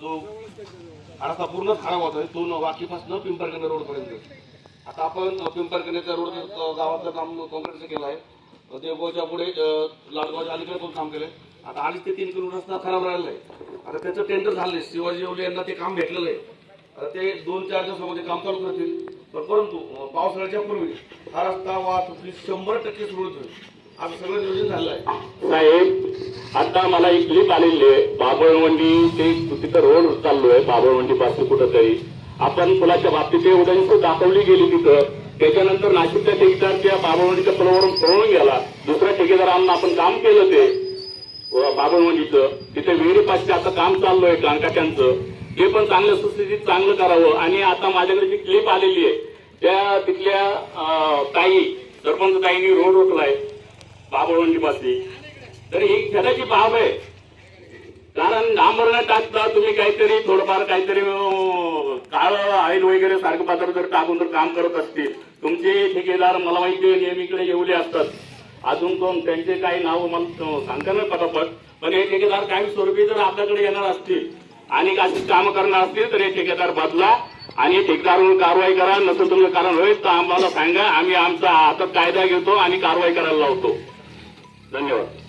जो रस्ता पूर्ण खराब होतोय. तो वाकीपासून पिंपरकने रोडपर्यंत. आता आपण पिंपरकंड्याच्या रोड गावाचं काम काँक्रीटचं केलं आहे. देवगावच्या पुढे अं, लाडगावच्या अलीकडे पण काम केलंय. आता अडीच ते तीन किलोमीटर रस्ता खराब राहिलेला आहे. आता त्याचं टेंडर झालंय. शिवाजी येवले यांना ते काम भेटलेलं आहे. आता ते दोन चार दिवसामध्ये काम चालू करतील. पण परंतु पावसाळ्याच्या पूर्वी हा रस्ता वाहतुकी शंभर टक्के सुरळीत होईल. साहेब आता मला एक क्लिप आलेली आहे. बाबळवंडी ते तिथं रोड चाललोय. बाबळवंडी पासून कुठंतरी. आपण पुलाच्या बाबतीत उदाहरण दाखवली गेली तिथं. त्याच्यानंतर नाशिकच्या ठेकेदार त्या बाबळवंडीच्या पुलावरून पळून गेला. दुसऱ्या ठेकेदारांना आपण काम केलं ते. बाबळवंडीचं तिथे विहिरीपासचं आता काम चाललोय कांकाट्यांचं. ते पण चांगल्या सुस्थितीत चांगलं करावं. आणि आता माझ्याकडे जी क्लिप आलेली आहे त्या तिथल्या ताई सरपंच ताईंनी रोड रोखलाय. बाबळवंडी पाशी तर ही खेळाची बाब आहे. कारण न टाकता तुम्ही काहीतरी थोडंफार काहीतरी काळ ऑइल वगैरे सारखं पात्र जर टाकून जर काम करत असतील. तुमचे ठेकेदार मला माहिती आहे नेहमीकडे येवले असतात. अजून कोण? त्यांचे काही नाव मला सांगता नाही पटापट पण हे ठेकेदार काही स्वरूपी जर आपल्याकडे येणार असतील आणि अशी कामं करणार असतील तर हे ठेकेदार बदला आणि ठेकेदारावर कारवाई करा. नसेल तुमचं कारण होईल तर आम्हाला सांगा. आम्ही आमचा हातात कायदा घेतो आणि कारवाई करायला लावतो. धन्यवाद